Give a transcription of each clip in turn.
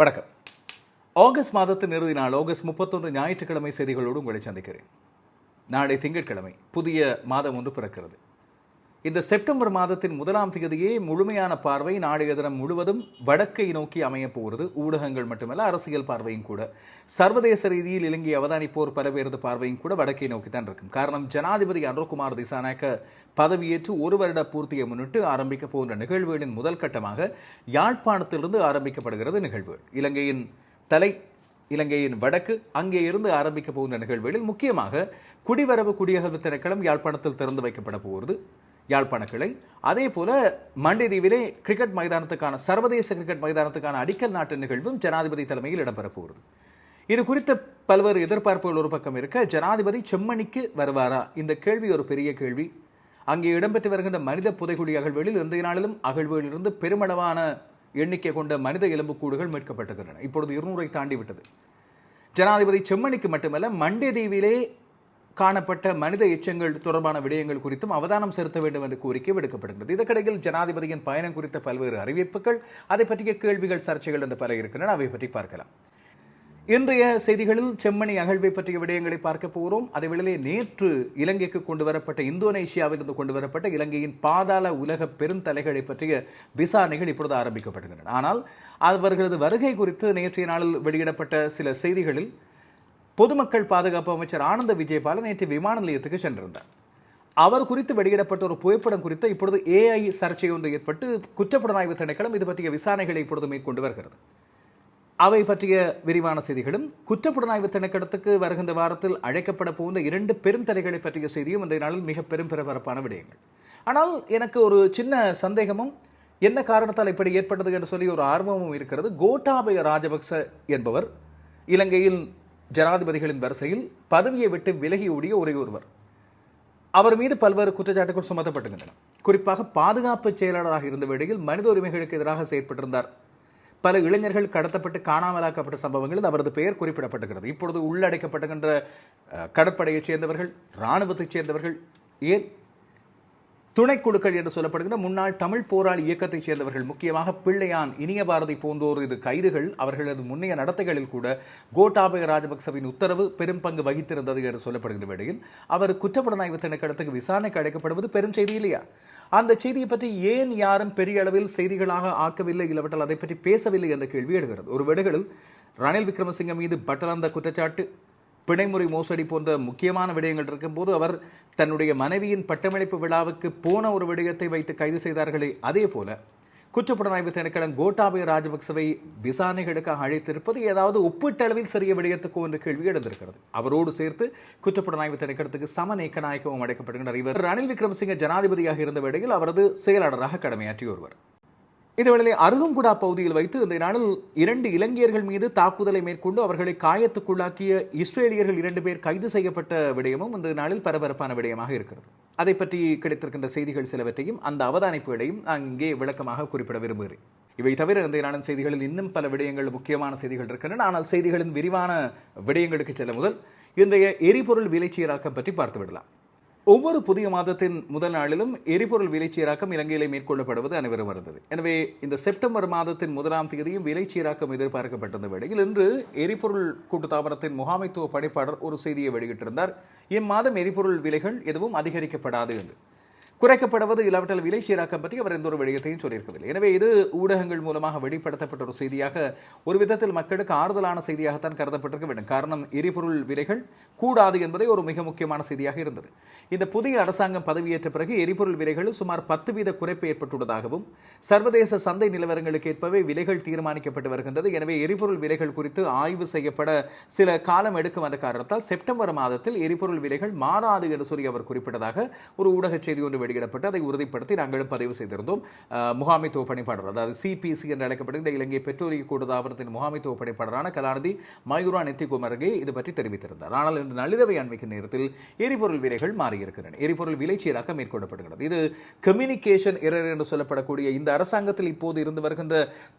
வணக்கம். ஆகஸ்ட் மாதத்தின் இறுதி நாள் ஆகஸ்ட் முப்பத்தொன்று ஞாயிற்றுக்கிழமை செய்திகளோடு உங்களை சந்திக்கிறேன். நாளை திங்கட்கிழமை புதிய மாதம் ஒன்று பிறக்கிறது. இந்த செப்டம்பர் மாதத்தின் முதலாம் தேதியே முழுமையான பார்வை நாளைய தினம் முழுவதும் வடக்கை நோக்கி அமையப் போகிறது. ஊடகங்கள் மட்டுமல்ல அரசியல் பார்வையும் கூட. சர்வதேச ரீதியில் இலங்கை அவதானிப்போர் பல பேரது பார்வையும் கூட வடக்கை நோக்கி தான் இருக்கும். காரணம் ஜனாதிபதி அனுர்குமார் திசாநாயக்க பதவியேற்று ஒரு வருட பூர்த்தியை முன்னிட்டு ஆரம்பிக்க போன்ற நிகழ்வுகளின் முதல் கட்டமாக யாழ்ப்பாணத்திலிருந்து ஆரம்பிக்கப்படுகிறது நிகழ்வு. இலங்கையின் தலை இலங்கையின் வடக்கு அங்கே இருந்து ஆரம்பிக்க போகின்ற நிகழ்வுகளில் முக்கியமாக குடிவரவு குடியகல்வு திணைக்களம் யாழ்ப்பாணத்தில் திறந்து வைக்கப்பட போகிறது. யாழ்ப்பாண கிளை அதே போல மண்டிதீவிலே கிரிக்கெட் மைதானத்துக்கான சர்வதேச கிரிக்கெட் மைதானத்துக்கான அடிக்கல் நாட்டு நிகழ்வும் ஜனாதிபதி தலைமையில் இடம்பெறப் போகிறது இது குறித்த பல்வேறு எதிர்பார்ப்புகள் ஒரு பக்கம் இருக்க ஜனாதிபதி செம்மணிக்கு வருவாரா? இந்த கேள்வி ஒரு பெரிய கேள்வி. அங்கே இடம்பெற்று வருகின்ற மனித புதைகுழி அகழ்வுகளில் இன்றைய நாளிலும் அகழ்வுகளிலிருந்து பெருமளவான எண்ணிக்கை கொண்ட மனித எலும்புக்கூடுகள் மீட்கப்பட்டிருக்கின்றன இப்பொழுது இருநூறை தாண்டி விட்டது ஜனாதிபதி செம்மணிக்கு மட்டுமல்ல மண்டியதீவிலே காணப்பட்ட மனித எச்சங்கள் தொடர்பான விடயங்கள் குறித்தும் அவதானம் செலுத்த வேண்டும் என்று கோரிக்கை விடுக்கப்படுகிறது. இதற்கிடையில் ஜனாதிபதியின் பயணம் குறித்த பல்வேறு அறிவிப்புகள் அதை பற்றிய கேள்விகள் சர்ச்சைகள் என்று பல இருக்கின்றன. அவை பற்றி பார்க்கலாம். இன்றைய செய்திகளில் செம்மணி அகழ்வை பற்றிய விடயங்களை பார்க்க போகிறோம். அதேவேளையிலே நேற்று இலங்கைக்கு கொண்டு வரப்பட்ட இந்தோனேஷியாவிலிருந்து கொண்டு வரப்பட்ட இலங்கையின் பாதாள உலக பெருந்தலைகளை பற்றிய விசாரணைகள் இப்பொழுது ஆரம்பிக்கப்படுகின்றன. ஆனால் அவர்களது வருகை குறித்து நேற்றைய நாளில் வெளியிடப்பட்ட சில செய்திகளில் பொதுமக்கள் பாதுகாப்பு அமைச்சர் ஆனந்த விஜயபால நேற்று விமான நிலையத்துக்கு சென்றிருந்தார். அவர் குறித்து வெளியிடப்பட்ட ஒரு புகைப்படம் குறித்து இப்பொழுது ஏஐ சர்ச்சை ஒன்று ஏற்பட்டு குற்றப்புலனாய்வு திணைக்களம் இது பற்றிய விசாரணைகளை இப்பொழுது மேற்கொண்டு வருகிறது. அவை பற்றிய விரிவான செய்திகளும் குற்றப்புலனாய்வு திணைக்களத்துக்கு வருகின்ற வாரத்தில் அழைக்கப்பட போகின்ற இரண்டு பெருந்தரைகளை பற்றிய செய்தியும் இன்றைய நாளில் மிக பெரும் பரபரப்பான விடயங்கள். ஆனால் எனக்கு ஒரு சின்ன சந்தேகமும் என்ன காரணத்தால் இப்படி ஏற்பட்டது என்று சொல்லி ஒரு ஆர்வமும் இருக்கிறது. கோட்டாபய ராஜபக்ச என்பவர் இலங்கையில் ஜனாதிபதிகளின் வரிசையில் பதவியை விட்டு விலகி ஓடிய ஒரே ஒருவர். அவர் மீது பல்வேறு குற்றச்சாட்டுகள் சுமத்தப்பட்டுகின்றன குறிப்பாக பாதுகாப்பு செயலாளராக இருந்த வேளையில் மனித உரிமைகளுக்கு எதிராக செயற்பட்டிருந்தார். பல இளைஞர்கள் கடத்தப்பட்டு காணாமலாக்கப்பட்ட சம்பவங்களில் அவரது பெயர் குறிப்பிடப்பட்டுகிறது இப்பொழுது உள்ளடைக்கப்படுகின்ற கடற்படையைச் சேர்ந்தவர்கள் இராணுவத்தைச் சேர்ந்தவர்கள் ஏன் துணைக்குழுக்கள் என்று சொல்லப்படுகிற முன்னாள் தமிழ் போராளி இயக்கத்தைச் சேர்ந்தவர்கள் முக்கியமாக பிள்ளையான் இனிய பாரதி போன்றோர் இது கைதுகள் அவர்களது முன்னைய நடத்தைகளில் கூட கோட்டாபய ராஜபக்சவின் உத்தரவு பெரும் பங்கு வகித்திருந்தது என்று சொல்லப்படுகிற வேளையில் அவர் குற்றப்புலனாய்வு திணைக்களத்துக்கு விசாரணைக்கு அழைக்கப்படுவது பெரும் செய்தி இல்லையா? அந்த செய்தியை பற்றி ஏன் யாரும் பெரிய அளவில் செய்திகளாக ஆக்கவில்லை இல்லாவிட்டால் அதை பற்றி பேசவில்லை என்ற கேள்வி எழுகிறது. ஒரு வேடுகளில் ரணில் விக்ரமசிங்க மீது பட்டலந்த குற்றச்சாட்டு பிணைமுறை மோசடி போன்ற முக்கியமான விடயங்கள் இருக்கும்போது அவர் தன்னுடைய மனைவியின் பட்டமளிப்பு விழாவுக்கு போன ஒரு விடயத்தை வைத்து கைது செய்தார்களே. அதே போல குற்றப்புலனாய்வு திணைக்களம் கோட்டாபய ராஜபக்சவை விசாரணைகளுக்காக அழைத்திருப்பது ஏதாவது ஒப்பீட்டளவில் சிறிய விடயத்துக்கோ என்ற கேள்வி எழுந்திருக்கிறது. அவரோடு சேர்த்து குற்றப்புலனாய்வு திணைக்களத்துக்கு சம நீக்கநாயக்கவும் அழைக்கப்படுகின்றனர். இவர் ரணில் விக்ரமசிங்க ஜனாதிபதியாக இருந்த வேளையில் அவரது செயலாளராக கடமையாற்றி ஒருவர். இதுவேளை அருகங்குடா பகுதியில் வைத்து இந்த நாளில் இரண்டு இலங்கையர்கள் மீது தாக்குதலை மேற்கொண்டு அவர்களை காயத்துக்குள்ளாக்கிய இஸ்ரேலியர்கள் இரண்டு பேர் கைது செய்யப்பட்ட விடயமும் இந்த நாளில் பரபரப்பான விடயமாக இருக்கிறது. அதை பற்றி கிடைத்திருக்கின்ற செய்திகள் சிலவற்றையும் அந்த அவதானிப்புகளையும் நான் இங்கே விளக்கமாக குறிப்பிட விரும்புகிறேன். இவை தவிர இந்த நாளின் செய்திகளில் இன்னும் பல விடயங்கள் முக்கியமான செய்திகள் இருக்கின்றன. ஆனால் செய்திகளின் விரிவான விடயங்களுக்கு செல்ல முதல் இன்றைய எரிபொருள் விலைச்சீராக்கம் பற்றி பார்த்து விடலாம் ஒவ்வொரு புதிய மாதத்தின் முதல் நாளிலும் எரிபொருள் விலைச்சீராக்கம் இலங்கையிலே மேற்கொள்ளப்படுவது அனைவரும் வருந்தது எனவே இந்த செப்டம்பர் மாதத்தின் முதலாம் தேதியும் விலைச்சீராக்கம் எதிர்பார்க்கப்பட்டிருந்த வேளையில் இன்று எரிபொருள் கூட்டுத்தாபனத்தின் முகாமைத்துவ பணிப்பாளர் ஒரு செய்தியை வெளியிட்டிருந்தார். இம்மாதம் எரிபொருள் விலைகள் எதுவும் அதிகரிக்கப்படாது என்று. குறைக்கப்படுவது இல்லாவிட்டால் விலை சீராக்கம் பற்றி அவர் எந்த ஒரு விடயத்தையும் சொல்லியிருக்கவில்லை. எனவே இது ஊடகங்கள் மூலமாக வெளிப்படுத்தப்பட்ட ஒரு செய்தியாக ஒரு விதத்தில் மக்களுக்கு ஆறுதலான செய்தியாகத்தான் கருதப்பட்டிருக்க வேண்டும். காரணம் எரிபொருள் விலைகள் கூடாது என்பதை ஒரு மிக முக்கியமான செய்தியாக இருந்தது. இந்த புதிய அரசாங்கம் பதவியேற்ற பிறகு எரிபொருள் விலைகளில் சுமார் பத்து வீத குறைப்பு ஏற்பட்டுள்ளதாகவும் சர்வதேச சந்தை நிலவரங்களுக்கு ஏற்பவே விலைகள் தீர்மானிக்கப்பட்டு வருகின்றது. எனவே எரிபொருள் விலைகள் குறித்து ஆய்வு செய்யப்பட சில காலம் எடுக்கும் என்ற காரணத்தால் செப்டம்பர் மாதத்தில் எரிபொருள் விலைகள் மாறாது என்று சொல்லி அவர் குறிப்பிட்டதாக ஒரு ஊடக செய்தி ஒன்று வெளியிடப்பட்டு அதை உறுதிப்படுத்தி நாங்களும் பதிவு செய்திருந்தோம். முகாமைத்துவ பணிப்பாளர் அதாவது சிபிசி என்று அழைக்கப்படுகிற இலங்கை பெட்ரோலிய கூடுதாபனத்தின் முகாமைத்துவ பணிப்பாளரான கலாநிதி மயூரா நித்திகுமரகே இது பற்றி தெரிவித்திருந்தார். ஆனால் இன்று நள்ளிரவை அண்மைக்கு நேரத்தில் எரிபொருள் விலைகள் மாறியிருக்கின்றன. எரிபொருள் விலை மேற்கொள்ளப்படுகிறது. இது கம்யூனிகேஷன் எரர் என்று சொல்லப்படக்கூடிய இந்த அரசாங்கத்தில் இப்போது இருந்து வருகின்ற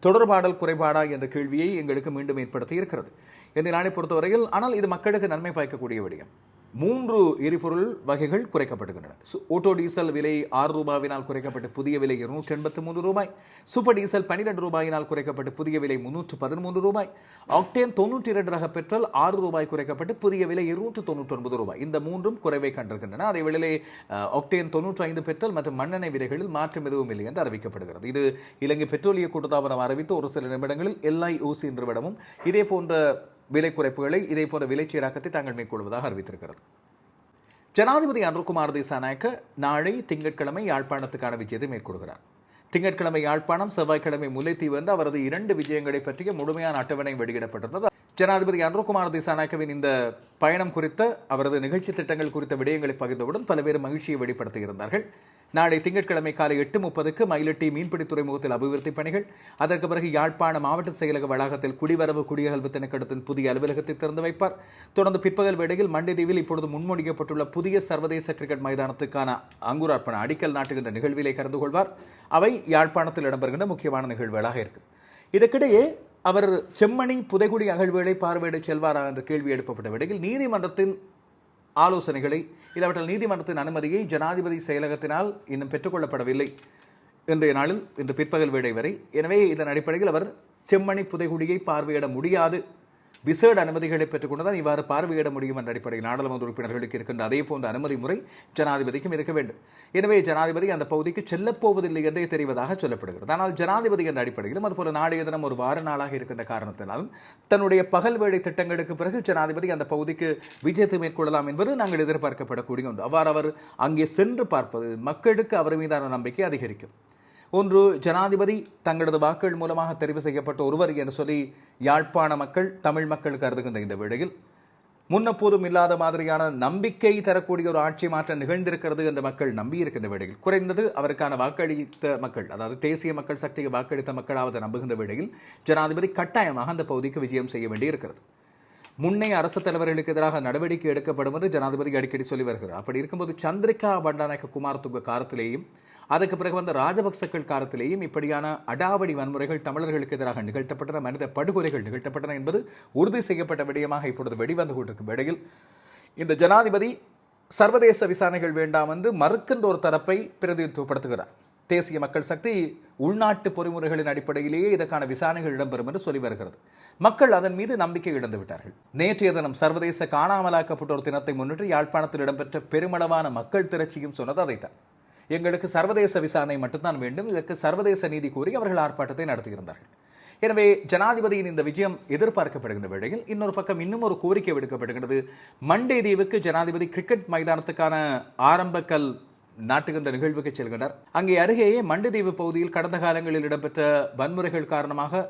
தொடர்பாடல் குறைபாடா என்ற கேள்வியை எங்களுக்கு மீண்டும் ஏற்படுத்தி இருக்கிறது என்னை நானே பொறுத்தவரையில் ஆனால் இது மக்களுக்கு நன்மை பயக்கக்கூடிய விடயம். மூன்று எரிபொருள் வகைகள் குறைக்கப்படுகின்றன. ஓட்டோ டீசல் விலை ஆறு ரூபாயினால் குறைக்கப்பட்டு புதிய விலை இருநூற்றி எண்பத்தி மூன்று ரூபாய். சூப்பர் டீசல் பன்னிரெண்டு ரூபாயினால் குறைக்கப்பட்டு புதிய விலை முன்னூற்று பதிமூன்று ரூபாய். ஆக்டேன் தொண்ணூற்றி இரண்டு ரக பெட்ரோல் ஆறு ரூபாய் குறைக்கப்பட்டு புதிய விலை இருநூற்று தொண்ணூற்றி ஒன்பது ரூபாய். இந்த மூன்றும் குறைவை கண்டிருக்கின்றன. அதே வேளையிலே ஆக்டேன் தொண்ணூற்றி ஐந்து பெட்ரோல் மற்றும் மண்ணெண்ணெய் விலைகளில் மாற்றம் எதுவும் இல்லை என்று அறிவிக்கப்படுகிறது. இது இலங்கை பெட்ரோலிய கூட்டுத்தாபனம் அறிவித்து ஒரு சில நிமிடங்களில் எல்ஐஓசி நிறுவனமும் இதே போன்ற விலை குறைப்புகளை இதே போல விலை சீராக்கத்தை தாங்கள் மேற்கொள்வதாக அறிவித்திருக்கிறது. ஜனாதிபதி அனுர்குமார் திசாநாயக்க நாளை திங்கட்கிழமை யாழ்ப்பாணத்துக்கான விஜயத்தை மேற்கொள்கிறார். திங்கட்கிழமை யாழ்ப்பாணம் செவ்வாய்க்கிழமை முல்லைத்தீவு என்று அவரது இரண்டு விஜயங்களை பற்றிய முழுமையான அட்டவணை வெளியிடப்பட்டிருந்தது. ஜனாதிபதி அனுர்குமார் திசாநாயக்கவின் இந்த பயணம் குறித்த அவரது நிகழ்ச்சி திட்டங்கள் குறித்த விடயங்களை பகிர்ந்தவுடன் பல்வேறு மகிழ்ச்சியை வெளிப்படுத்தியிருந்தார்கள். நாளை திங்கட்கிழமை காலை எட்டு முப்பதுக்கு மயிலட்டி மீன்பிடி துறைமுகத்தில் அபிவிருத்தி பணிகள். அதற்கு பிறகு யாழ்ப்பாண மாவட்ட செயலக வளாகத்தில் குடிவரவு குடியகல்வு திணைக்களத்தின் புதிய அலுவலகத்தை திறந்து வைப்பார். தொடர்ந்து பிற்பகல் வேளையில் மண்டிதீவில் இப்பொழுது முன்மொழிக்கப்பட்டுள்ள புதிய சர்வதேச கிரிக்கெட் மைதானத்துக்கான அங்குரார்ப்பண அடிக்கல் நாட்டுகின்ற நிகழ்விலே கலந்து கொள்வார் அவை யாழ்ப்பாணத்தில் இடம்பெறுகின்ற முக்கியமான நிகழ்வுகளாக இருக்கு இதற்கிடையே அவர் செம்மணி புதைகுடி அகழ்வுகளை பார்வையிட செல்வாரா என்ற கேள்வி எழுப்பப்பட்ட வேளையில் நீதிமன்றத்தின் ஆலோசனைகளை இல்லாவற்றால் நீதிமன்றத்தின் அனுமதியை ஜனாதிபதி செயலகத்தினால் இன்னும் பெற்றுக்கொள்ளப்படவில்லை இன்றைய நாளில் இன்று பிற்பகல் வேளை வரை. எனவே இதன் அடிப்படையில் அவர் செம்மணி புதைகுடியை பார்வையிட முடியாது. விசேட அனுமதிகளை பெற்றுக்கொண்டுதான் இவ்வாறு பார்வையிட முடியும் என்ற அடிப்படையில் நாடாளுமன்ற உறுப்பினர்களுக்கு இருக்கின்ற அதே போன்ற அனுமதி முறை ஜனாதிபதிக்கும் இருக்க வேண்டும். எனவே ஜனாதிபதி அந்த பகுதிக்கு செல்லப்போவதில்லை என்றே தெரிவதாக சொல்லப்படுகிறது. ஆனால் ஜனாதிபதி என்ற அடிப்படையிலும் அதுபோல நாளைய தினம் ஒரு வார நாளாக இருக்கின்ற காரணத்தினாலும் தன்னுடைய பகல் வேலை திட்டங்களுக்கு பிறகு ஜனாதிபதி அந்த பகுதிக்கு விஜயத்தை மேற்கொள்ளலாம் என்பது நாங்கள் எதிர்பார்க்கப்படக்கூடிய ஒன்று. அவ்வாறு அவர் அங்கே சென்று பார்ப்பது மக்களுக்கு அவர் மீதான நம்பிக்கை அதிகரிக்கும். ஒன்று ஜனாதிபதி தங்களது வாக்குகள் மூலமாக தெரிவு செய்யப்பட்ட ஒருவர் என்று சொல்லி யாழ்ப்பாண மக்கள் தமிழ் மக்கள் கருதுகின்ற இந்த வேளையில் முன்னப்போதும் இல்லாத மாதிரியான நம்பிக்கை தரக்கூடிய ஒரு ஆட்சி மாற்றம் நிகழ்ந்திருக்கிறது என்று மக்கள் நம்பியிருக்கின்ற வேளையில் குறைந்தது அவருக்கான வாக்களித்த மக்கள் அதாவது தேசிய மக்கள் சக்திக்கு வாக்களித்த மக்களாவது நம்புகின்ற வேளையில் ஜனாதிபதி கட்டாயமாக அந்த பகுதிக்கு விஜயம் செய்ய வேண்டியிருக்கிறது. முன்னைய அரசு தலைவர்களுக்கு எதிராக நடவடிக்கை எடுக்கப்படும் என்று ஜனாதிபதி அடிக்கடி சொல்லி வருகிறார். அப்படி இருக்கும்போது சந்திரிகா பண்டாநாயக்க குமாரதுங்க காலத்திலேயும் அதுக்கு பிறகு வந்த ராஜபக்சக்கள் காலத்திலேயும் இப்படியான அடாவடி வன்முறைகள் தமிழர்களுக்கு எதிராக நிகழ்த்தப்பட்டன மனித படுகொலைகள் நிகழ்த்தப்பட்டன என்பது உறுதி செய்யப்பட்ட விடயமாக இப்பொழுது வெளிவந்து கொண்டிருக்கும் இடையில் இந்த ஜனாதிபதி சர்வதேச விசாரணைகள் வேண்டாம் என்று மறுக்கின்ற ஒரு தரப்பை பிரதிநிதித்துவப்படுத்துகிறார். தேசிய மக்கள் சக்தி உள்நாட்டு பொறிமுறைகளின் அடிப்படையிலேயே இதற்கான விசாரணைகள் இடம்பெறும் என்று சொல்லி வருகிறது. மக்கள் அதன் மீது நம்பிக்கை இழந்து விட்டார்கள். நேற்றைய தினம் சர்வதேச காணாமலாக்கப்பட்டோர் தினத்தை முன்னிட்டு யாழ்ப்பாணத்தில் இடம்பெற்ற பெருமளவான மக்கள் திரட்சியும் சொன்னது அதைத்தான். எங்களுக்கு சர்வதேச விசாரணை மட்டும்தான் வேண்டும். இதற்கு சர்வதேச நீதி கூறி அவர்கள் ஆர்ப்பாட்டத்தை நடத்தியிருந்தார்கள். எனவே ஜனாதிபதியின் இந்த விஜயம் எதிர்பார்க்கப்படுகின்ற வேளையில் இன்னொரு பக்கம் இன்னும் ஒரு கோரிக்கை விடுக்கப்படுகின்றது. மண்டே தீவுக்கு ஜனாதிபதி கிரிக்கெட் மைதானத்துக்கான ஆரம்பக்கல் நாட்டுகின்ற நிகழ்வுக்கு செல்கின்றார். அங்கே அருகேயே மண்டுதீவு பகுதியில் கடந்த காலங்களில் இடம்பெற்ற வன்முறைகள் காரணமாக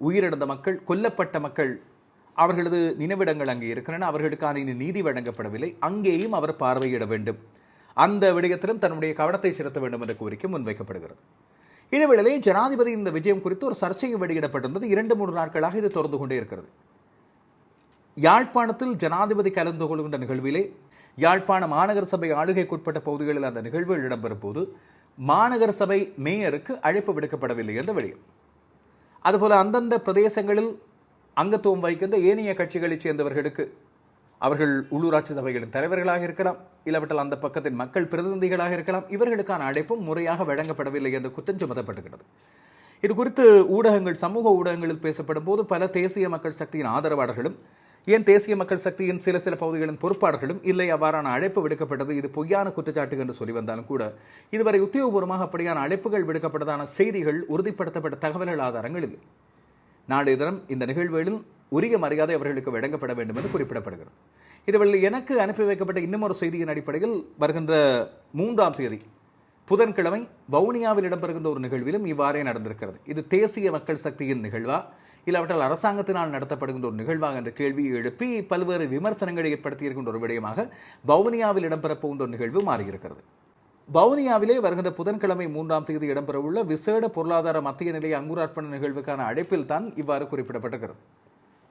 உயிரிழந்த மக்கள் கொல்லப்பட்ட மக்கள் அவர்களது நினைவிடங்கள் அங்கே இருக்கின்றன. அவர்களுக்கான இன்னும் நீதி வழங்கப்படவில்லை. அங்கேயும் அவர் பார்வையிட வேண்டும். அந்த விடயத்திலும் தன்னுடைய கவனத்தை செலுத்த வேண்டும் என்ற கோரிக்கை முன்வைக்கப்படுகிறது. இதேவேளை ஜனாதிபதி இந்த விஜயம் குறித்து ஒரு சர்ச்சையும் வெளியிடப்பட்டிருந்தது. இரண்டு மூன்று நாட்களாக இது தொடர்ந்து கொண்டே இருக்கிறது. யாழ்ப்பாணத்தில் ஜனாதிபதி கலந்து கொள்கின்ற நிகழ்விலே யாழ்ப்பாண மாநகர சபை ஆளுகைக்குட்பட்ட பகுதிகளில் அந்த நிகழ்வுகள் இடம்பெறும் போது மாநகர சபை மேயருக்கு அழைப்பு விடுக்கப்படவில்லை என்ற விடயம் அதுபோல அந்தந்த பிரதேசங்களில் அங்கத்துவம் வைக்கின்ற ஏனைய கட்சிகளைச் சேர்ந்தவர்களுக்கு அவர்கள் உள்ளூராட்சி சபைகளின் தலைவர்களாக இருக்கலாம் இல்லாவிட்டால் அந்த பக்கத்தின் மக்கள் பிரதிநிதிகளாக இருக்கலாம் இவர்களுக்கான அழைப்பும் முறையாக வழங்கப்படவில்லை என்று குற்றம் சுமத்தப்பட்டுகிறது. இது குறித்து ஊடகங்கள் சமூக ஊடகங்களில் பேசப்படும் போது பல தேசிய மக்கள் சக்தியின் ஆதரவாளர்களும் ஏன் தேசிய மக்கள் சக்தியின் சில சில பகுதிகளின் பொறுப்பாளர்களும் இல்லை அவ்வாறான அழைப்பு விடுக்கப்பட்டது இது பொய்யான குற்றச்சாட்டு என்று சொல்லி வந்தாலும் கூட இதுவரை உத்தியோகபூர்வமாக அப்படியான அழைப்புகள் விடுக்கப்பட்டதான செய்திகள் உறுதிப்படுத்தப்பட்ட தகவல்கள் ஆதாரங்கள் இல்லை. நாளைய தினம் இந்த நிகழ்வுகளில் உரிய மரியாதை அவர்களுக்கு வழங்கப்பட வேண்டும் என்று குறிப்பிடப்படுகிறது. இதுவரை எனக்கு அனுப்பி வைக்கப்பட்ட இன்னும் ஒரு செய்தியின் அடிப்படையில் வருகின்ற மூன்றாம் தேதி புதன்கிழமை வவுனியாவில் இடம்பெறுகின்ற ஒரு நிகழ்விலும் இவ்வாறே நடந்திருக்கிறது. இது தேசிய மக்கள் சக்தியின் நிகழ்வா? இல்லாவிட்டால் அரசாங்கத்தினால் நடத்தப்படுகின்ற ஒரு நிகழ்வாக என்ற கேள்வியை எழுப்பி பல்வேறு விமர்சனங்களை ஏற்படுத்தியிருக்கின்ற ஒரு விடயமாக வவுனியாவில் இடம்பெறப்போகின்ற ஒரு நிகழ்வு மாறியிருக்கிறது. வவுனியாவிலே வருகின்ற புதன்கிழமை மூன்றாம் தேதி இடம்பெறவுள்ள விசேட பொருளாதார மத்திய நிலை அங்குரார்ப்பண நிகழ்வுக்கான அழைப்பில் தான் இவ்வாறு குறிப்பிடப்பட்டிருக்கிறது.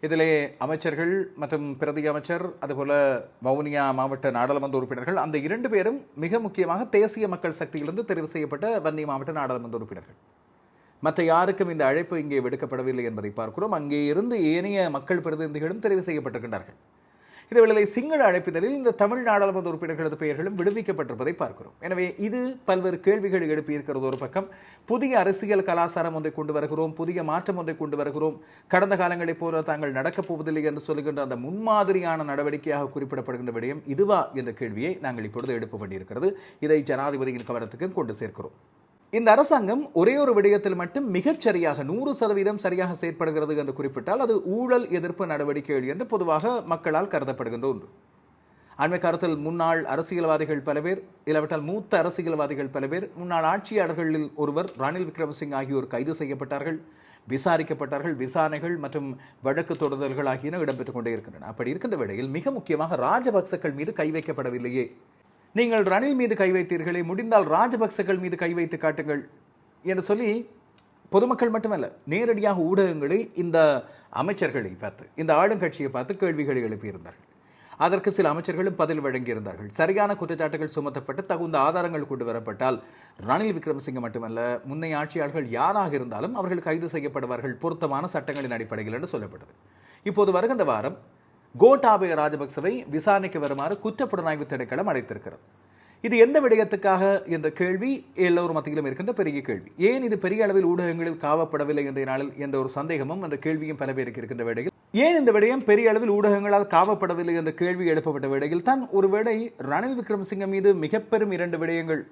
இதிலே அமைச்சர்கள் மற்றும் பிரதி அமைச்சர் அதுபோல வவுனியா மாவட்ட நாடாளுமன்ற உறுப்பினர்கள் அந்த இரண்டு பேரும் மிக முக்கியமாக தேசிய மக்கள் சக்தியிலிருந்து தெரிவு செய்யப்பட்ட வன்னி மாவட்ட நாடாளுமன்ற உறுப்பினர்கள். மற்ற யாருக்கும் இந்த அழைப்பு இங்கே விடுக்கப்படவில்லை என்பதை பார்க்கிறோம். அங்கே இருந்து ஏனைய மக்கள் பிரதிநிதிகளும் தெரிவு செய்யப்பட்டிருக்கின்றார்கள். இதேவேளை சிங்கள அழைப்பிதழில் இந்த தமிழ் நாடாளுமன்ற உறுப்பினர்களது பெயர்களும் விடுவிக்கப்பட்டிருப்பதை பார்க்கிறோம். எனவே இது பல்வேறு கேள்விகள் எழுப்பியிருக்கிறது ஒரு பக்கம். புதிய அரசியல் கலாச்சாரம் ஒன்றை கொண்டு வருகிறோம் புதிய மாற்றம் ஒன்றை கொண்டு வருகிறோம். கடந்த காலங்களைப் போல தாங்கள் நடக்கப் போவதில்லை என்று சொல்லுகின்ற அந்த முன்மாதிரியான நடவடிக்கையாக குறிப்பிடப்படுகின்ற விடயம் இதுவா என்ற கேள்வியை நாங்கள் இப்பொழுது எழுப்ப வேண்டியிருக்கிறது. இதை ஜனாதிபதியின் கவனத்துக்கு கொண்டு சேர்க்கிறோம். இந்த அரசாங்கம் ஒரே ஒரு விடயத்தில் மட்டும் மிகச்சரியாக நூறு சதவீதம் சரியாக செயற்படுகிறது என்று குறிப்பிட்டால் அது ஊழல் எதிர்ப்பு நடவடிக்கைகள் என்று பொதுவாக மக்களால் கருதப்படுகின்ற ஒன்று. அண்மை காலத்தில் முன்னாள் அரசியல்வாதிகள் பல பேர் இல்லாவிட்டால் மூத்த அரசியல்வாதிகள் பல பேர் முன்னாள் ஆட்சியாளர்களில் ஒருவர் ரணில் விக்ரமசிங் ஆகியோர் கைது செய்யப்பட்டார்கள் விசாரிக்கப்பட்டார்கள் விசாரணைகள் மற்றும் வழக்கு தொடர்தல்கள் ஆகியன இடம்பெற்றுக் கொண்டே இருக்கின்றன. அப்படி இருக்கின்ற வேளையில் மிக முக்கியமாக ராஜபக்சக்கள் மீது கை வைக்கப்படவில்லையே. நீங்கள் ரணில் மீது கை வைத்தீர்களே முடிந்தால் ராஜபக்சகள் மீது கை வைத்து காட்டுங்கள் என்று சொல்லி பொதுமக்கள் மட்டுமல்ல நேரடியாக ஊடகங்களை இந்த அமைச்சர்களை பார்த்து இந்த ஆளுங்கட்சியை பார்த்து கேள்விகளை எழுப்பியிருந்தார்கள். அதற்கு சில அமைச்சர்களும் பதில் வழங்கியிருந்தார்கள். சரியான குற்றச்சாட்டுகள் சுமத்தப்பட்டு தகுந்த ஆதாரங்கள் கொண்டு வரப்பட்டால் ரணில் விக்ரமசிங்க மட்டுமல்ல முன்னைய ஆட்சியாளர்கள் யாராக இருந்தாலும் அவர்கள் கைது செய்யப்படுவார்கள் பொருத்தமான சட்டங்களின் அடிப்படையில் என்று சொல்லப்பட்டது. இப்போது வருகின்ற வாரம் கோட்டாபய ராஜபக்சவை விசாரணைக்கு வருமாறு குற்றப்புலனாய்வு திணைக்களம் அழைத்திருக்கிறது. இது எந்த விடயத்துக்காக என்ற கேள்வி எல்லோரும் மத்தியிலும் இருக்கின்ற பெரிய கேள்வி. ஏன் இது பெரிய அளவில் ஊடகங்களில் காவப்படவில்லை என்ற நாளில் என்ற ஒரு சந்தேகமும் அந்த கேள்வியும் பல பேருக்கு இருக்கின்ற வேடையில். ஏன் இந்த விடயம் பெரிய அளவில் ஊடகங்களால் காவப்படவில்லை என்ற கேள்வி எழுப்பப்பட்ட வேடையில் தான் ஒருவேளை ரணில் விக்ரமசிங்க மீது மிக பெரும் இரண்டு விடயங்கள்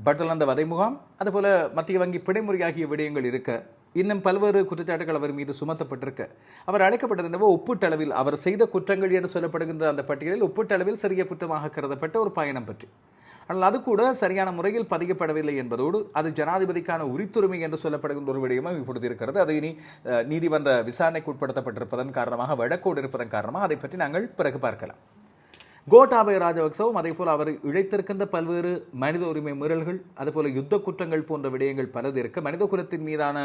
பட்டலந்த வதை முகாம் அதுபோல மத்திய வங்கி பிடைமுறையாகிய விடயங்கள் இருக்க இன்னும் பல்வேறு குற்றச்சாட்டுகள் அவர் மீது சுமத்தப்பட்டிருக்க. அவர் அழைக்கப்பட்டது என்னவோ ஒப்பீட்டளவில் அவர் செய்த குற்றங்கள் என்று சொல்லப்படுகின்ற அந்த பட்டியலில் ஒப்பீட்டளவில் சிறிய குற்றமாக கருதப்பட்ட ஒரு பயணம் பற்றி. ஆனால் அது கூட சரியான முறையில் பதியப்படவில்லை என்பதோடு அது ஜனாதிபதிக்கான உரித்துரிமை என்று சொல்லப்படுகின்ற ஒரு விடயமும் இப்பொழுது இருக்கிறது. அது இனி நீதிமன்ற விசாரணைக்கு உட்படுத்தப்பட்டிருப்பதன் காரணமாக வழக்கோடு இருப்பதன் காரணமாக அதை பற்றி நாங்கள் பிறகு பார்க்கலாம். கோட்டாபய ராஜபக்சவும் அதே போல் அவர் இழைத்திருக்கின்ற பல்வேறு மனித உரிமை மீறல்கள் அதுபோல யுத்த குற்றங்கள் போன்ற விடயங்கள் பலது இருக்கு. மனித குலத்தின் மீதான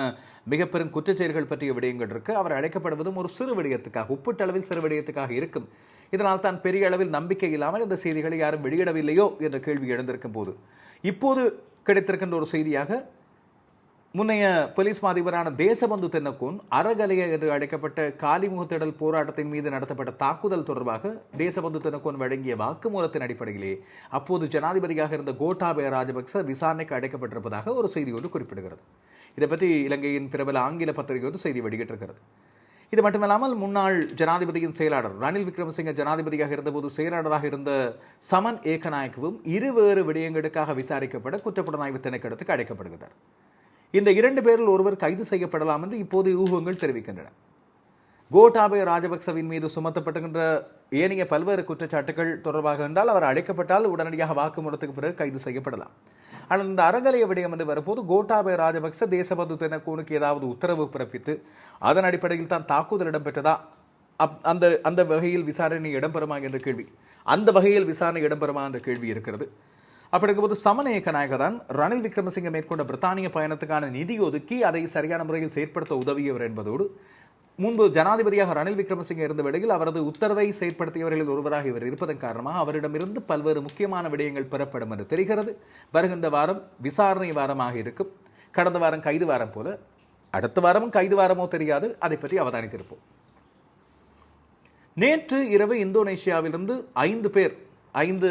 மிக பெரும் குற்றச்செயல்கள் பற்றிய விடயங்கள் இருக்கு. அவர் அழைக்கப்படுவதும் ஒரு சிறு விடயத்துக்காக ஒப்பீட்டளவில் சிறு விடயத்துக்காக இருக்கும். இதனால் தான் பெரிய அளவில் நம்பிக்கை இல்லாமல் இந்த செய்திகளை யாரும் வெளியிடவில்லையோ என்ற கேள்வி எழுந்திருக்கும் போது. இப்போது கிடைத்திருக்கின்ற ஒரு செய்தியாக முன்னைய போலீஸ் மாதிபரான தேசபந்து தென்னக்கோன் அறகலைய என்று அழைக்கப்பட்ட காலிமுகத்திடல் போராட்டத்தின் மீது நடத்தப்பட்ட தாக்குதல் தொடர்பாக தேசபந்து தென்னக்கூன் வழங்கிய வாக்குமூலத்தின் அடிப்படையிலே அப்போது ஜனாதிபதியாக இருந்த கோட்டாபய ராஜபக்ச விசாரணைக்கு அழைக்கப்பட்டிருப்பதாக ஒரு செய்தி ஒன்று குறிப்பிடுகிறது. இதை பற்றி இலங்கையின் பிரபல ஆங்கில பத்திரிகை ஒன்று செய்தி வெளியிட்டிருக்கிறது. இது மட்டுமல்லாமல் முன்னாள் ஜனாதிபதியின் செயலாளர் ரணில் விக்ரமசிங்க ஜனாதிபதியாக இருந்தபோது செயலாளராக இருந்த சமன் ஏகநாயக்கவும் இருவேறு விடயங்களுக்காக விசாரிக்கப்பட குற்றப்புலனாய்வு திணைக்களத்துக்கு அழைக்கப்படுகிறார். இந்த இரண்டு பேரில் ஒருவர் கைது செய்யப்படலாம் என்று இப்போது யூகங்கள் தெரிவிக்கின்றன. கோட்டாபய ராஜபக்சவின் மீது சுமத்தப்படுகின்ற ஏனைய பல்வேறு குற்றச்சாட்டுகள் தொடர்பாக என்றால் அவர் அழைக்கப்பட்டால் உடனடியாக வாக்குமூலத்துக்கு பிறகு கைது செய்யப்படலாம். ஆனால் இந்த அறங்கலைய விடயம் என்று வரும்போது கோட்டாபய ராஜபக்ச தேசபந்து தெனக்கூனுக்கு ஏதாவது உத்தரவு பிறப்பித்து அதன் அடிப்படையில் தான் தாக்குதல் இடம்பெற்றதா? அப் அந்த அந்த வகையில் விசாரணை இடம்பெறுமா என்ற கேள்வி. அந்த வகையில் விசாரணை இடம்பெறுமா என்ற கேள்வி இருக்கிறது. அப்படி இருக்கும்போது சமநேக நாயகதான் ரணில் விக்ரமசிங்க மேற்கொண்ட பிரித்தானிய பயணத்துக்கான நிதி ஒதுக்கி அதை சரியான முறையில் செயற்படுத்த உதவியவர் என்பதோடு முன்பு ஜனாதிபதியாக ரணில் விக்ரமசிங்க இருந்த வேளையில் அவரது உத்தரவை செயற்படுத்தியவர்களில் ஒருவராக இவர் இருப்பதன் காரணமாக அவரிடமிருந்து பல்வேறு முக்கியமான விடயங்கள் பெறப்படும் என்று தெரிகிறது. வருகின்ற வாரம் விசாரணை வாரமாக இருக்கும். கடந்த வாரம் கைது வாரம் போல அடுத்த வாரமும் கைது வாரமோ தெரியாது. அதை பற்றி அவதானித்திருப்போம். நேற்று இரவு இந்தோனேஷியாவிலிருந்து ஐந்து பேர் ஐந்து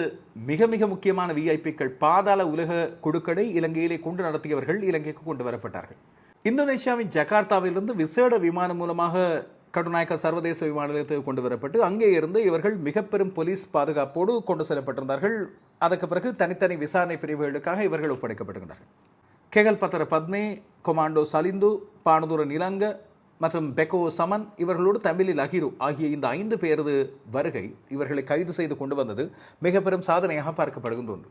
மிக மிக முக்கியமான விஐபிக்கள் பாதாள உலக குழுக்களை இலங்கையிலே கொண்டு நடத்தியவர்கள் இலங்கைக்கு கொண்டு வரப்பட்டார்கள். இந்தோனேஷியாவின் ஜகார்த்தாவிலிருந்து விசேட விமானம் மூலமாக கடுநாயக்க சர்வதேச விமான நிலையத்துக்கு கொண்டு வரப்பட்டு அங்கே இருந்து இவர்கள் மிக பெரும் போலீஸ் பாதுகாப்போடு கொண்டு செல்லப்பட்டிருந்தார்கள். அதற்கு பிறகு தனித்தனி விசாரணை பிரிவுகளுக்காக இவர்கள் ஒப்படைக்கப்பட்டிருந்தார்கள். கெகல் பத்திர பத்மே கொமாண்டோ சலிந்து பானதுர நிலங்க மற்றும் பெக்கோ சமன் இவர்களோடு தமிழில் அகிரு ஆகிய இந்த ஐந்து பேரது வருகை இவர்களை கைது செய்து கொண்டு வந்தது மிக பெரும் சாதனையாக பார்க்கப்படுகின்ற ஒன்று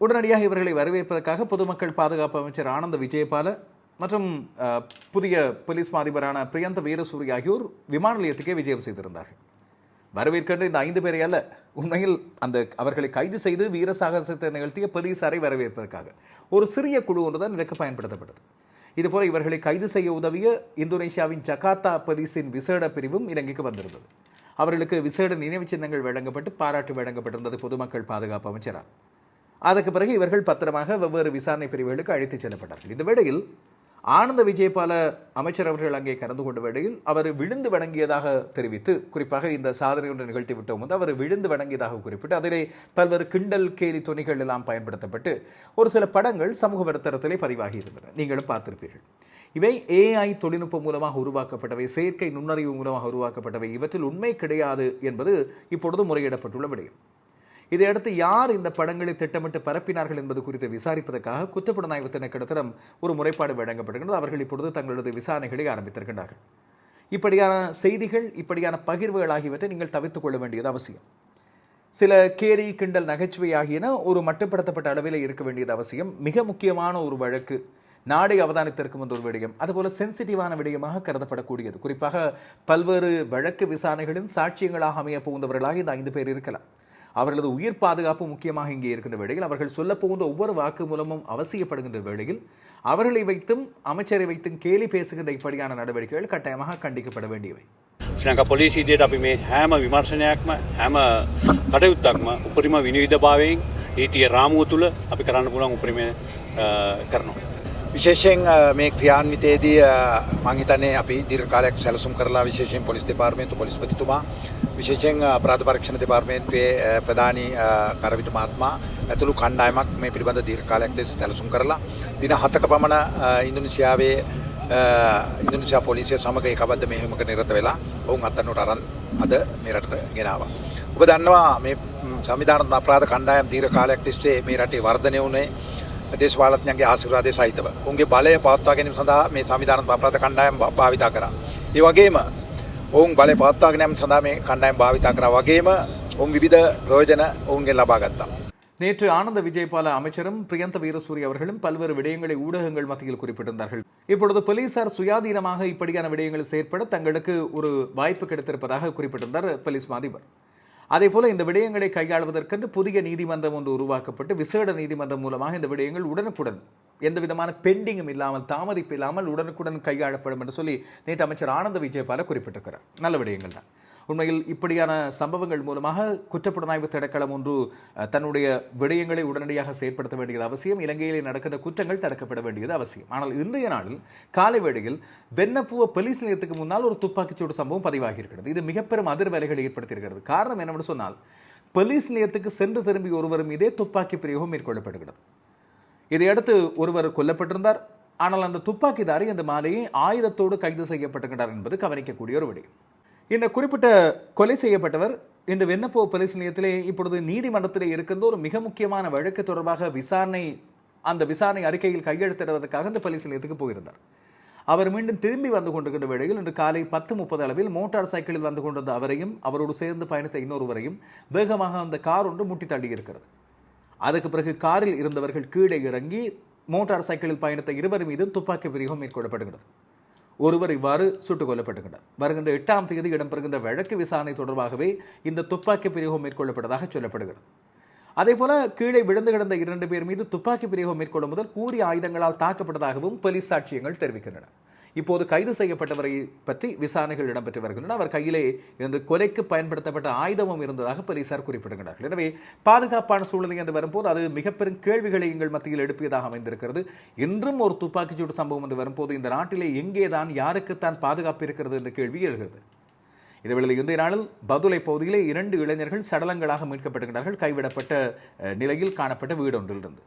உடனடியாக இவர்களை வரவேற்பதற்காக பொதுமக்கள் பாதுகாப்பு அமைச்சர் ஆனந்த விஜயபால மற்றும் புதிய போலீஸ் மாதிபரான பிரியந்த வீரசூரி ஆகியோர் விமான நிலையத்துக்கே விஜயம் செய்திருந்தார்கள். வரவேற்கின்ற இந்த ஐந்து பேரை அல்ல உண்மையில் அந்த அவர்களை கைது செய்து வீர சாகசத்தை நிகழ்த்திய போலீசாரை வரவேற்பதற்காக. ஒரு சிறிய குழு ஒன்றுதான் இதற்கு பயன்படுத்தப்பட்டது. இதுபோல இவர்களை கைது செய்ய உதவிய இந்தோனேஷியாவின் ஜகாத்தா போலீஸின் விசேட பிரிவும் இலங்கைக்கு வந்திருந்தது. அவர்களுக்கு விசேட நினைவு சின்னங்கள் வழங்கப்பட்டு பாராட்டு வழங்கப்பட்டிருந்தது பொதுமக்கள் பாதுகாப்பு அமைச்சரால். அதற்கு பிறகு இவர்கள் பத்திரமாக வெவ்வேறு விசாரணை பிரிவுகளுக்கு அழைத்துச் செல்லப்பட்டார்கள். இந்த வேளையில் ஆனந்த விஜயபால அமைச்சர் அவர்கள் அங்கே கலந்து கொண்ட வேளையில் அவர் விழுந்து வணங்கியதாக தெரிவித்து குறிப்பாக இந்த சாதனை ஒன்று நிகழ்த்தி விட்டோம் வந்து அவர் விழுந்து வணங்கியதாக குறிப்பிட்டு அதிலே பல்வேறு கிண்டல் கேலி துணிகள் எல்லாம் பயன்படுத்தப்பட்டு ஒரு சில படங்கள் சமூக வலைத்தளத்திலே பதிவாகி இருந்தன. நீங்களும் பார்த்திருப்பீர்கள். இவை ஏஐ தொழில்நுட்பம் மூலமாக உருவாக்கப்பட்டவை செயற்கை நுண்ணறிவு மூலமாக உருவாக்கப்பட்டவை. இவற்றில் உண்மை கிடையாது என்பது இப்பொழுது முறையிடப்பட்டுள்ள விடயம். இதையடுத்து யார் இந்த படங்களை திட்டமிட்டு பரப்பினார்கள் என்பது குறித்து விசாரிப்பதற்காக குற்றப்புலனாய்வு திணைக்களத்திடம் ஒரு முறைப்பாடு வழங்கப்படுகிறது அவர்கள் இப்பொழுது தங்களது விசாரணைகளை ஆரம்பித்திருக்கின்றார்கள். இப்படியான செய்திகள் இப்படியான பகிர்வுகள் ஆகியவற்றை நீங்கள் தவிர்த்துக் கொள்ள வேண்டியது அவசியம். சில கேரி கிண்டல் நகைச்சுவை ஆகியன ஒரு மட்டுப்படுத்தப்பட்ட அளவில் இருக்க வேண்டியது அவசியம். மிக முக்கியமான ஒரு வழக்கு நாடை அவதானித்திருக்கும் என்ற ஒரு விடயம். அதுபோல சென்சிட்டிவான விடயமாக கருதப்படக்கூடியது. குறிப்பாக பல்வேறு வழக்கு விசாரணைகளின் சாட்சியங்களாக அமைய புகுந்தவர்களாக இந்த ஐந்து பேர் இருக்கலாம். அவர்களது உயிர் பாதுகாப்பு முக்கியமாக இங்கே இருக்கின்ற வேளையில் அவர்கள் சொல்ல போகின்ற ஒவ்வொரு வாக்கு மூலமும் அவசியப்படுகின்ற வேளையில் அவர்களை வைத்தும் அமைச்சரை வைத்தும் கேலி பேசுகின்ற இப்படியான நடவடிக்கைகள் கட்டாயமாக கண்டிக்கப்பட வேண்டியவை ශ්‍රංක පොලිසිීඩයට අපි මේ හැම විමර්ශනයක්ම හැම කටයුත්තක්ම උපරිම විනිවිධභාවයෙන් නීතිය රාමුව තුළ අපි කරන්න පුළන් උපරිම කරනවා. විශේෂයෙන් අ, මේ ක්‍රියාන්විතයේදී අ, මං හිතන්නේ අපි දීර්ඝ කාලයක් සැලසුම් කරලා විශේෂයෙන් පොලිස් දෙපාර්තමේන්තු පොලිස්පතිතුමා විශේෂයෙන් අ, අපරාධ පරීක්ෂණ දෙපාර්තමේන්තුවේ අ, ප්‍රධානී අ, කරවිතු මහත්මයා ඇතුළු කණ්ඩායමක් මේ පිළිබඳ දීර්ඝ කාලයක් තිස්සේ සැලසුම් කරලා දින 7ක පමණ අ, ඉන්දුනීසියාවේ අ, ඉන්දුනීසියා පොලිසිය සමග ඒකබද්ධ මෙහෙයුමක නිරත වෙලා ඔවුන් අත්අඩංගුවට අරන් අද මේ රටට ගෙනාවා. ඔබ දන්නවා මේ ම්, සංවිධානාත්මක අපරාධ කණ්ඩායම් දීර්ඝ කාලයක් තිස්සේ මේ රටේ වර්ධනය වුණේ දේශපාලඥයන්ගේ ආශිර්වාදය සහිතව. උන්ගේ බලය පවත්වා ගැනීම සඳහා මේ සංවිධානාත්මක අපරාධ කණ්ඩායම් භා- භාවිතා කරා. ඒ වගේම ඔවුන් බලය පවත්වාගෙන යාම සඳහා මේ කණ්ඩායම් භාවිතා කරා වගේම ඔවුන් විවිධ ප්‍රයෝජන ඔවුන්ගෙන් ලබා ගත්තා. நேற்று ஆனந்த விஜயபால அமைச்சரும் பிரியந்த வீரசூரி அவர்களும் பல்வேறு விடயங்களை ஊடகங்கள் மத்தியில் குறிப்பிட்டிருந்தார்கள் இப்பொழுது போலீசார் சுயாதீனமாக இப்படியான விடயங்களை செயற்பட தங்களுக்கு ஒரு வாய்ப்பு கிடைத்திருப்பதாக குறிப்பிட்டிருந்தார் போலீஸ் மாதிபர் அதே போல இந்த விடயங்களை கையாளுவதற்கென்று புதிய நீதிமன்றம் ஒன்று உருவாக்கப்பட்டு விசேட நீதிமன்றம் மூலமாக இந்த விடயங்கள் உடனுக்குடன் எந்த விதமான பெண்டிங்கும் இல்லாமல் தாமதிப்பு இல்லாமல் உடனுக்குடன் கையாளப்படும் என்று சொல்லி நேற்று அமைச்சர் ஆனந்த விஜயபால குறிப்பிட்டிருக்கிறார். நல்ல விடயங்கள் தான் உண்மையில் இப்படியான சம்பவங்கள் மூலமாக குற்றப்புலனாய்வு திணைக்களம் ஒன்று தன்னுடைய விடயங்களை உடனடியாக செயற்படுத்த வேண்டியது அவசியம் இலங்கையிலே நடக்கின்ற குற்றங்கள் தடுக்கப்பட வேண்டியது அவசியம். ஆனால் இன்றைய நாளில் காலை வேளையில் வெண்ணப்புவ போலீஸ் நிலையத்துக்கு முன்னால் ஒரு துப்பாக்கிச்சூடு சம்பவம் பதிவாகி இருக்கிறது இது மிக பெரும் அதிர்வலைகளை ஏற்படுத்தியிருக்கிறது. காரணம் என்னவென்று சொன்னால் போலீஸ் நிலையத்துக்கு சென்று திரும்பி ஒருவர் மீதே துப்பாக்கி பிரயோகம் மேற்கொள்ளப்படுகிறது. இதையடுத்து ஒருவர் கொல்லப்பட்டிருந்தார். ஆனால் அந்த துப்பாக்கிதாரி அந்த மாலையை ஆயுதத்தோடு கைது செய்யப்பட்டிருக்கிறார் என்பது கவனிக்கக்கூடிய ஒரு விடயம். இந்த குறிப்பிட்ட கொலை செய்யப்பட்டவர் இந்த வெண்ணப்போ போலீஸ் நிலையத்திலே இப்பொழுது நீதிமன்றத்திலே இருக்கின்ற ஒரு மிக முக்கியமான வழக்கு தொடர்பாக விசாரணை அந்த விசாரணை அறிக்கையில் கையெழுத்திடுவதற்காக இந்த போலீஸ் நிலையத்துக்கு போயிருந்தார். அவர் மீண்டும் திரும்பி வந்து கொண்டிருக்கின்ற வேளையில் இன்று காலை பத்து முப்பது அளவில் மோட்டார் சைக்கிளில் வந்து கொண்டிருந்த அவரையும் அவரோடு சேர்ந்து பயணித்த இன்னொருவரையும் வேகமாக அந்த கார் ஒன்று முட்டி தள்ளி இருக்கிறது. அதுக்கு பிறகு காரில் இருந்தவர்கள் கீழே இறங்கி மோட்டார் சைக்கிளில் பயணித்த இருவர் மீதும் துப்பாக்கி பிரயோகம் மேற்கொள்ளப்படுகிறது. ஒருவர் இவ்வாறு சுட்டுக் கொல்லப்பட்டுள்ளனர் வருகின்ற எட்டாம் தேதி இடம்பெறுகின்ற வழக்கு விசாரணை தொடர்பாகவே இந்த துப்பாக்கி பிரயோகம் மேற்கொள்ளப்பட்டதாக சொல்லப்படுகிறது. அதேபோல கீழே விழுந்து கிடந்த இரண்டு பேர் மீது துப்பாக்கி பிரயோகம் மேற்கொள்ளும் முதல் கூறிய ஆயுதங்களால் தாக்கப்பட்டதாகவும் போலீஸ் சாட்சியங்கள் தெரிவிக்கின்றன. இப்போது கைது செய்யப்பட்டவரை பற்றி விசாரணைகள் இடம்பெற்று வருகின்றன. அவர் கையிலே இருந்து கொலைக்கு பயன்படுத்தப்பட்ட ஆயுதமும் இருந்ததாக போலீசார் குறிப்பிடுகிறார்கள் எனவே பாதுகாப்பான சூழ்நிலை என்று வரும்போது அது மிக பெரும் கேள்விகளை எங்கள் மத்தியில் எழுப்பியதாக அமைந்திருக்கிறது. இன்றும் ஒரு துப்பாக்கிச்சூடு சம்பவம் என்று வரும்போது இந்த நாட்டிலே எங்கேதான் யாருக்குத்தான் பாதுகாப்பு இருக்கிறது என்ற கேள்வி எழுகிறது. இதுவேளை இந்திய நாளில் பதுளை பகுதியிலே இரண்டு இளைஞர்கள் சடலங்களாக மீட்கப்படுகிறார்கள் கைவிடப்பட்ட நிலையில் காணப்பட்ட வீடொன்றிலிருந்து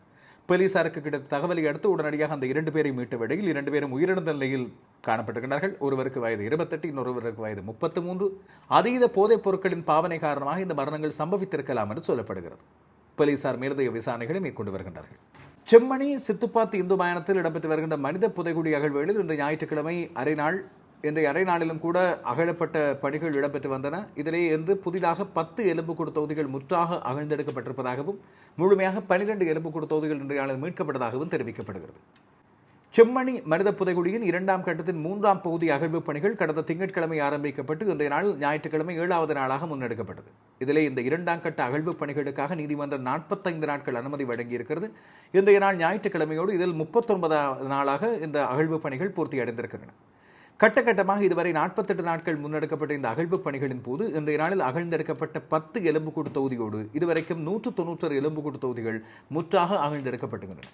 போலீசாருக்கு கிடைத்த தகவலை அடுத்து உடனடியாக அந்த இரண்டு பேரை மீட்ட வேளையில் இரண்டு பேரும் உயிரிழந்த நிலையில் காணப்பட்டிருக்கிறார்கள். ஒருவருக்கு வயது இருபத்தெட்டு இன்னொருவருக்கு வயது முப்பத்து மூன்று. அதீத போதைப் பொருட்களின் பாவனை காரணமாக இந்த மரணங்கள் சம்பவித்திருக்கலாம் என்று சொல்லப்படுகிறது. போலீசார் மேலதிக விசாரணைகளை மேற்கொண்டு வருகின்றார்கள். செம்மணி சித்துப்பாத்து இந்து மயானத்தில் இடம்பெற்று வருகின்ற மனித புதைகுடி அகழ்வுகளில் இந்த ஞாயிற்றுக்கிழமை அரை நாள் இன்றைய அரை நாளிலும் கூட அகழப்பட்ட பணிகள் இடம்பெற்று வந்தன. இதிலே இருந்து புதிதாக பத்து எலும்புக்கூடு தொகுதிகள் முற்றாக அகழ்ந்தெடுக்கப்பட்டிருப்பதாகவும் முழுமையாக பனிரெண்டு எலும்புக்கூடு தொகுதிகள் இன்றைய நாளில் மீட்கப்பட்டதாகவும் தெரிவிக்கப்படுகிறது. செம்மணி மனித புதைகுடியின் இரண்டாம் கட்டத்தின் மூன்றாம் பகுதி அகழ்வு பணிகள் கடந்த திங்கட்கிழமை ஆரம்பிக்கப்பட்டு இன்றைய நாள் ஞாயிற்றுக்கிழமை ஏழாவது நாளாக முன்னெடுக்கப்பட்டது. இதிலே இந்த இரண்டாம் கட்ட அகழ்வு பணிகளுக்காக நீதிமன்றம் நாற்பத்தைந்து நாட்கள் அனுமதி வழங்கியிருக்கிறது. இன்றைய நாள் ஞாயிற்றுக்கிழமையோடு இதில் முப்பத்தொன்பதாவது நாளாக இந்த அகழ்வு பணிகள் பூர்த்தி அடைந்திருக்கின்றன கட்டகட்டமாக இதுவரை நாற்பத்தெட்டு நாட்கள் முன்னெடுக்கப்பட்ட இந்த அகழ்வு பணிகளின் போது இன்றைய நாளில் அகழ்ந்தெடுக்கப்பட்ட பத்து எலும்புக்கூடு தொகுதியோடு இதுவரைக்கும் நூற்று தொன்னூற்றொரு எலும்புக்கூடு தொகுதிகள் முற்றாக அகழ்ந்தெடுக்கப்பட்டுள்ளன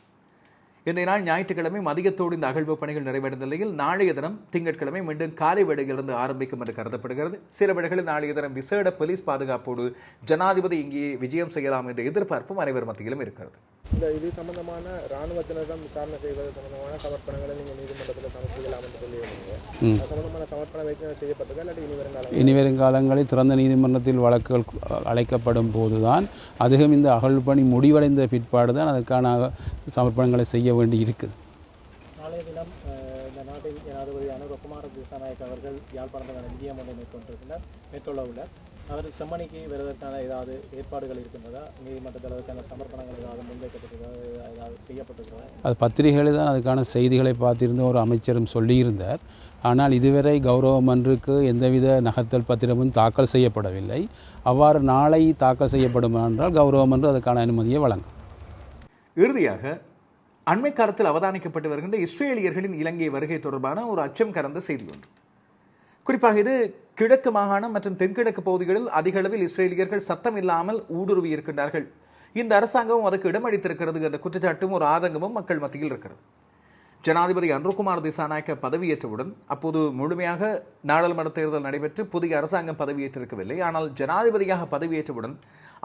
இன்றைய நாள் ஞாயிற்றுக்கிழமை மதியத்தோடு இந்த அகழ்வு பணிகள் நிறைவடைந்த நிலையில் நாளைய தினம் திங்கட்கிழமை மீண்டும் காலை வேடையிலிருந்து ஆரம்பிக்கும் என்று கருதப்படுகிறது. சில வேடைகளில் நாளைய தினம் விசேட போலீஸ் பாதுகாப்போடு ஜனாதிபதி இங்கே விஜயம் செய்யலாம் என்ற எதிர்பார்ப்பும் அனைவர் மத்தியிலும் இருக்கிறது. இந்த இது சம்பந்தமான இராணுவத்தினரிடம் விசாரணை செய்வது சம்பந்தமான சமர்ப்பணங்களை நீங்கள் நீதிமன்றத்தில் சமர்ப்பிக்கலாம் என்று சொல்லியிருந்தீங்க. அது சம்பந்தமான சமர்ப்பணம் வைக்க செய்யப்பட்டதா இல்லாட்டி இனி வருங்காலம் இனி வருங்காலங்களில் திறந்த நீதிமன்றத்தில் வழக்குகள் அழைக்கப்படும் போதுதான் அதுவும் இந்த அகழ்வு பணி முடிவடைந்த பிற்பாடு தான் அதற்கான சமர்ப்பணங்களை செய்ய வேண்டி இருக்குது. நாளைய தினம் இந்த நாட்டின் ஜனாதிபதியான ருக்குமார திசாநாயக் அவர்கள் யாழ்ப்பாணத்துக்கான நிதியம் ஒன்றை மேற்கொண்டிருக்கிறார் மேற்கொள்ள உள்ளார். அவர் செம்மணிக்கு வருவதற்கான ஏதாவது ஏற்பாடுகள் இருக்கின்றதா? நீதிமன்றத்தில் அதற்கான சமர்ப்பணங்கள் ஏதாவது முன்வைக்கப்பட்டிருக்கிறதா? ஏதாவது செய்யப்பட்டிருக்கிறதா? அது பத்திரிகைகளில் தான் அதுக்கான செய்திகளை பார்த்திருந்த ஒரு அமைச்சரும் சொல்லியிருந்தார். ஆனால் இதுவரை கௌரவ மன்றுக்கு எந்தவித நகர்த்தல் பத்திரமும் தாக்கல் செய்யப்படவில்லை. அவ்வாறு நாளை தாக்கல் செய்யப்படும் என்றால் கௌரவ மன்று அதற்கான அனுமதியை வழங்கும். இறுதியாக அண்மை காலத்தில் அவதானிக்கப்பட்டு வருகின்ற இஸ்ரேலியர்களின் இலங்கை வருகை தொடர்பான ஒரு அச்சம் கலந்த செய்தி ஒன்று. குறிப்பாக இது கிழக்கு மாகாணம் மற்றும் தென்கிழக்கு பகுதிகளில் அதிக அளவில் இஸ்ரேலியர்கள் சத்தம் இல்லாமல் ஊடுருவி இருக்கின்றார்கள். இந்த அரசாங்கமும் அதுக்கு இடமளித்திருக்கிறது என்ற குற்றச்சாட்டும் ஒரு ஆதங்கமும் மக்கள் மத்தியில் இருக்கிறது. ஜனாதிபதி அன்ருகுமார் திசாநாயக்க பதவியேற்றவுடன் அப்போது முழுமையாக நாடாளுமன்ற தேர்தல் நடைபெற்று புதிய அரசாங்கம் பதவியேற்றிருக்கவில்லை. ஆனால் ஜனாதிபதியாக பதவியேற்றவுடன்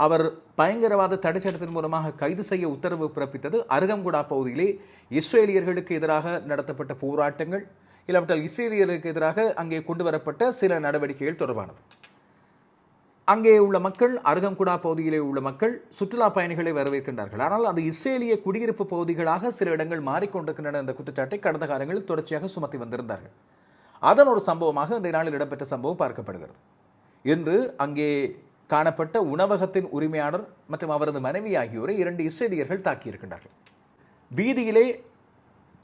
அவர் பயங்கரவாத தடைச்சட்டத்தின் மூலமாக கைது செய்ய உத்தரவு பிறப்பித்தது அருகம்குடா பகுதியிலே இஸ்ரேலியர்களுக்கு எதிராக நடத்தப்பட்ட போராட்டங்கள். இல்லாவிட்டால் இஸ்ரேலியருக்கு எதிராக அங்கே கொண்டு வரப்பட்ட சில நடவடிக்கைகள் தொடர்பானது. அங்கே உள்ள மக்கள் அருகங்குடா பகுதியிலே உள்ள மக்கள் சுற்றுலா பயணிகளை வரவேற்கின்றார்கள். ஆனால் அது இஸ்ரேலிய குடியிருப்பு பகுதிகளாக சில இடங்கள் மாறிக்கொண்டிருக்கின்றன என்ற குற்றச்சாட்டை கடந்த காலங்களில் தொடர்ச்சியாக சுமத்தி வந்திருந்தார்கள். அதன் ஒரு சம்பவமாக இந்த நாளில் இடம்பெற்ற சம்பவம் பார்க்கப்படுகிறது. இன்று அங்கே காணப்பட்ட உணவகத்தின் உரிமையாளர் மற்றும் அவரது மனைவி ஆகியோரை இரண்டு இஸ்ரேலியர்கள் தாக்கியிருக்கின்றார்கள். வீதியிலே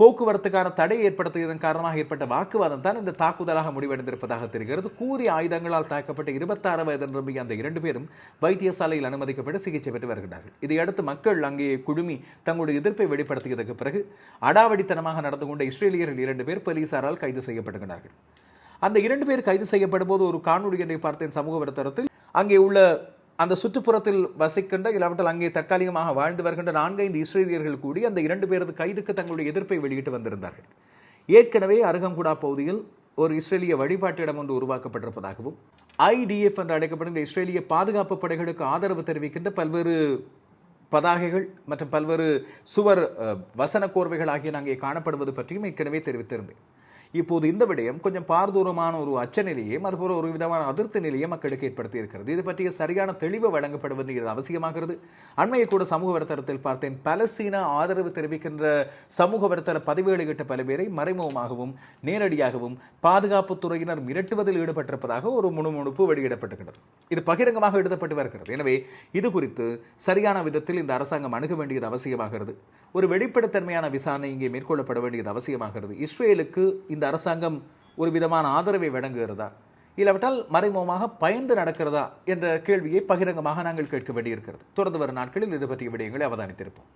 போக்குவரத்துக்கான தடை ஏற்படுத்தியதன் காரணமாக ஏற்பட்ட வாக்குவாதம் தான் இந்த தாக்குதலாக முடிவடைந்திருப்பதாக தெரிகிறது. கூறிய ஆயுதங்களால் தாக்கப்பட்ட இருபத்தாறு வயது நிரம்பிய அந்த இரண்டு பேரும் வைத்தியசாலையில் அனுமதிக்கப்பட்டு சிகிச்சை பெற்று வருகிறார்கள் இதையடுத்து மக்கள் அங்கே குழுமி தங்களுடைய எதிர்ப்பை வெளிப்படுத்தியதற்கு பிறகு அடாவடித்தனமாக நடந்து கொண்ட இஸ்ரேலியர்கள் இரண்டு பேர் போலீசாரால் கைது செய்யப்படுகிறார்கள் அந்த இரண்டு பேர் கைது செய்யப்படும் போது ஒரு காணொலி ஒன்றை பார்த்தேன் சமூக வலைத்தளத்தில். அங்கே உள்ள அந்த சுற்றுப்புறத்தில் வசிக்கின்ற இல்லாவிட்டால் அங்கே தற்காலிகமாக வாழ்ந்து வருகின்ற நான்கைந்து இஸ்ரேலியர்கள் கூடி அந்த இரண்டு பேரது கைதுக்கு தங்களுடைய எதிர்ப்பை வெளியிட்டு வந்திருந்தார்கள். ஏற்கனவே அருகங்குடா பகுதியில் ஒரு இஸ்ரேலிய வழிபாட்டு இடம் ஒன்று உருவாக்கப்பட்டிருப்பதாகவும் ஐடிஎஃப் என்று அழைக்கப்படுகின்ற இஸ்ரேலிய பாதுகாப்பு படைகளுக்கு ஆதரவு தெரிவிக்கின்ற பல்வேறு பதாகைகள் மற்றும் பல்வேறு சுவர் வசன கோர்வைகள் ஆகியன அங்கே காணப்படுவது பற்றியும் ஏற்கனவே தெரிவித்திருந்தேன். இப்போது இந்த விடயம் கொஞ்சம் பார்தூரமான ஒரு அச்ச நிலையையும் அதுபோல ஒரு விதமான அதிருப்தி நிலையை மக்களுக்கு ஏற்படுத்தி இருக்கிறது இது பற்றிய சரியான தெளிவு வழங்கப்பட வேண்டியது அவசியமாகிறது. அண்மையை கூட சமூக வலைத்தளத்தில் பார்த்தேன். பலஸ்தீன ஆதரவு தெரிவிக்கின்ற சமூக வலைத்தள பதிவு வெளியிட்ட பல பேரை மறைமுகமாகவும் நேரடியாகவும் பாதுகாப்பு துறையினர் மிரட்டுவதில் ஈடுபட்டிருப்பதாக ஒரு முணுமுணுப்பு வெளியிடப்பட்டிருக்கிறது. இது பகிரங்கமாக எழுதப்பட்டு வருகிறது. எனவே இது குறித்து சரியான விதத்தில் இந்த அரசாங்கம் அணுக வேண்டியது அவசியமாகிறது. ஒரு வெளிப்படைத்தன்மையான விசாரணை இங்கே மேற்கொள்ளப்பட வேண்டியது அவசியமாகிறது. இஸ்ரேலுக்கு இந்த அரசாங்கம் ஒரு விதமான ஆதரவை வழங்குகிறதா? இல்லாவிட்டால் மறைமுகமாக பயந்து நடக்கிறதா? என்ற கேள்வியை பகிரங்கமாக நாங்கள் கேட்க வேண்டியிருக்கிறது. தொடர்ந்து வரும் நாட்களில் இது பற்றிய விடயங்களை அவதானித்திருப்போம்.